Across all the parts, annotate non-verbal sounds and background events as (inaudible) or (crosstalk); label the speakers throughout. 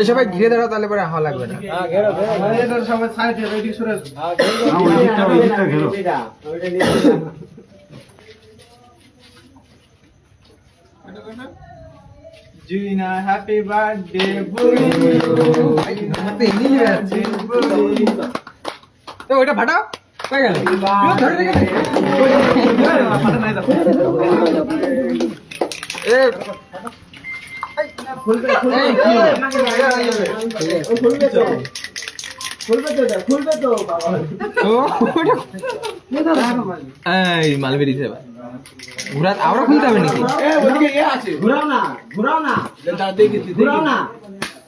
Speaker 1: সবাই ঘিরে দাঁড়াও তাহলে পরে হাওয়া লাগবে না।
Speaker 2: সবাই সাইডে রেডি সরে
Speaker 1: তো ওইটা ফাটাও হয়ে গেল। ধরে রেখে এ এই কি? ও এই মাল বেরিয়েছে এবার ঘুরা আবার খুলতে হবে নাকি?
Speaker 3: ঘুরাও না ঘুরাও না। ঘুরাও না।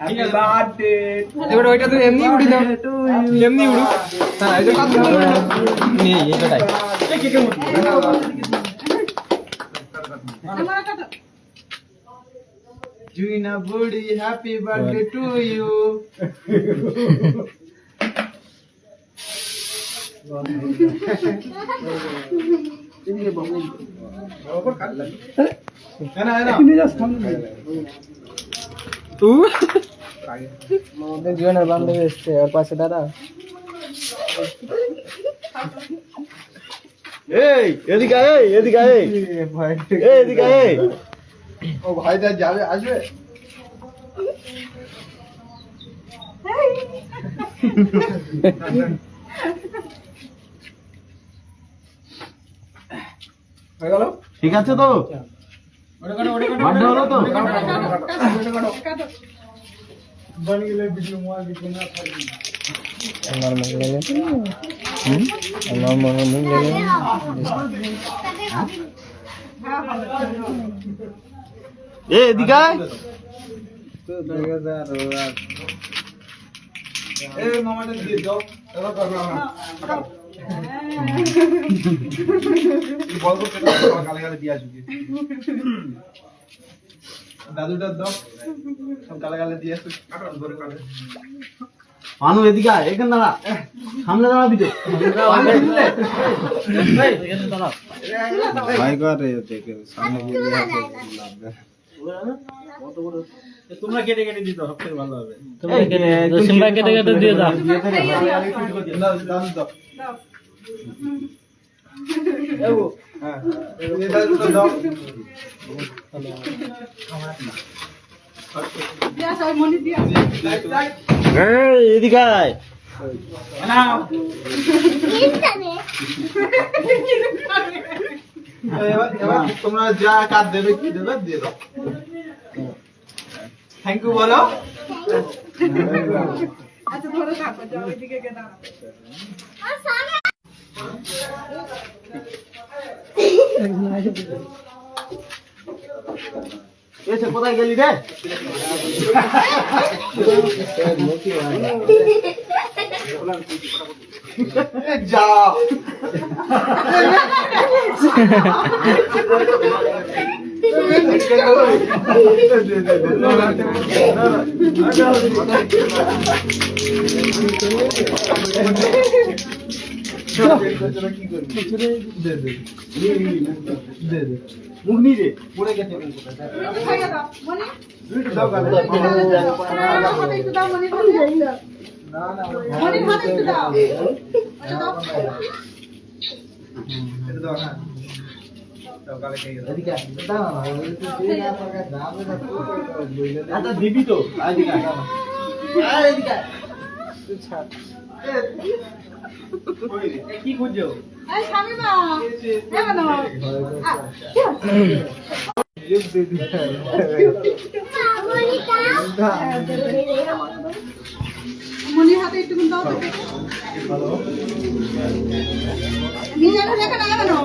Speaker 3: বার্থডে
Speaker 1: এবার ওইটা তো এমনি উড়ি দাও এমনি উড়ু হ্যাঁ এই যে কাজ নেই এটাই
Speaker 3: জুইনা বুড়ি হ্যাপি বার্থডে টু ইউ
Speaker 1: তু
Speaker 3: আমাদের জীবনের বান্ধবী এসছে ওর পাশে দাদা
Speaker 2: এই এদিকে এই এদিকে আয়, এই। এই এদিকে এই।
Speaker 3: ও ভাই যা যাবে আসবে?
Speaker 2: ঠিক আছে তো? হলো তো? এ এদিকে আয়। (laughs)
Speaker 3: এই মামাটা দিয়ে দাও এবার করবে আমরা বল করতে গালে গালে দিয়ে আসবি। (laughs) দাদুটা দাও। সব গালে গালে দিয়ে কাটে।
Speaker 2: মানু এদিকে আয়, এখানে দাঁড়া। সামনে দাঁড়াবি তো ভাই করে দেখে সামনে
Speaker 4: তোমরা কেটে কেটে দিতে সব ভালো হবে।
Speaker 2: সিম্বা কেটে কেটে দিয়ে দাও।
Speaker 3: দাও।
Speaker 2: এদিকে
Speaker 3: তোমরা যা কাজ দেবে কি দেবে দিয়ে দাও থ্যাংক ইউ বলো।
Speaker 5: আচ্ছা ধরে থাকো যাও গিয়ে দাঁড়াও।
Speaker 2: এসে কোথায় গেলি রে?
Speaker 3: যা।
Speaker 2: মুখ নিয়ে রে
Speaker 3: পড়ে গেছে
Speaker 2: দিবি তো।
Speaker 4: কি খুঁজছো
Speaker 5: মনির হাতে একটু দাও নিজের রেখে না কেন দাও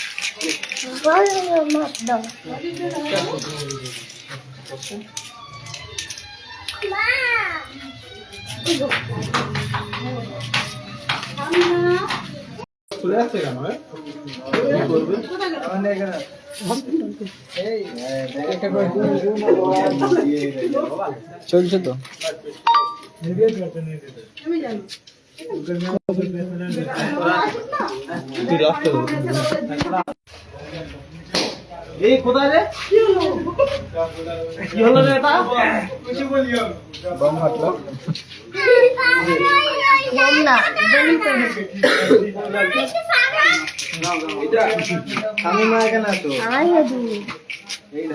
Speaker 3: চলে যাচ্ছে কেন এ?
Speaker 4: চলছে তো
Speaker 5: আমি জানি
Speaker 2: এই কোথায় রে
Speaker 5: কি হলো
Speaker 2: কি হলো রে এটা
Speaker 3: বম ফাটলো
Speaker 2: আমি মা কেন তো এই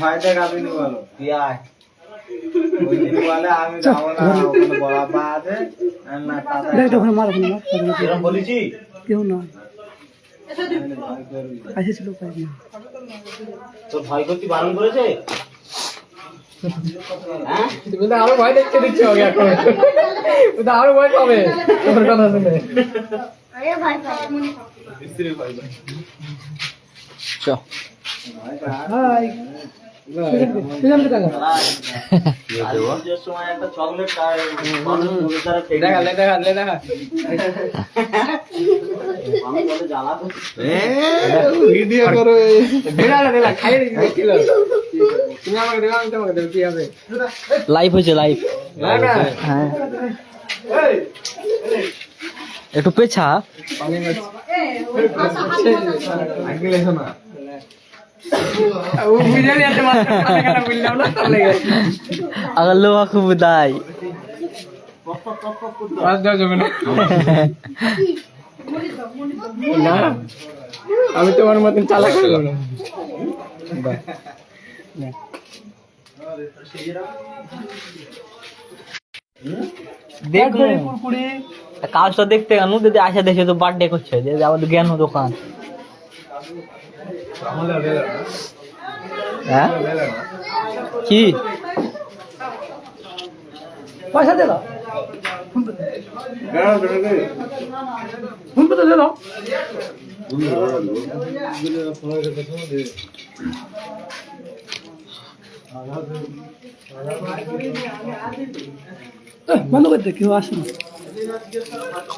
Speaker 2: ভাইটা বলো আয় ওই দিন বলে না ওখানে বড় পা আছে। আর না কাদা এরকম বলেছি?
Speaker 5: এটা দিন।
Speaker 2: তোর ভয় করতে বারণ করেছে? হ্যাঁ?
Speaker 4: আরও ভয় দেখতে দিচ্ছ আরও ভয় পাবে। তোর কথা শুনে। চ।
Speaker 2: পুজোর সময় একটা চকলেট
Speaker 4: দেখা লে দেখা লে দেখা
Speaker 2: আমি বলে জ্বালা তো
Speaker 3: ভিডিও করো
Speaker 4: দেখা লে দেখা খাইয়ে দিচ্ছি কিলো তুমি আমাকে দেবা আমি তোমাকে দেবো কি হবে
Speaker 6: লাইভ হয়েছে
Speaker 4: না। না
Speaker 6: হ্যাঁ একটু পেছা
Speaker 3: আগে
Speaker 6: লোহা খুব দায়
Speaker 4: আমি তোমার মতন চালাক করব না
Speaker 6: দেখব কাজটা দেখতে কেন যদি আসা দেশে তো বার্থডে করছে যে আমাদের জ্ঞান দোকান হ্যাঁ? কি? পয়সা দে দাও। ফোন পে তো দে দাও। বন্ধ করে দে কেউ আসে না।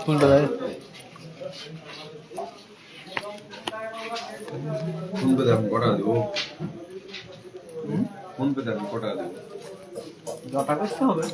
Speaker 6: ফোনটা
Speaker 3: ফোন পে দেন কটা দেবো? ফোন পে দেন কটা দেবো
Speaker 2: জটা করতে হবে।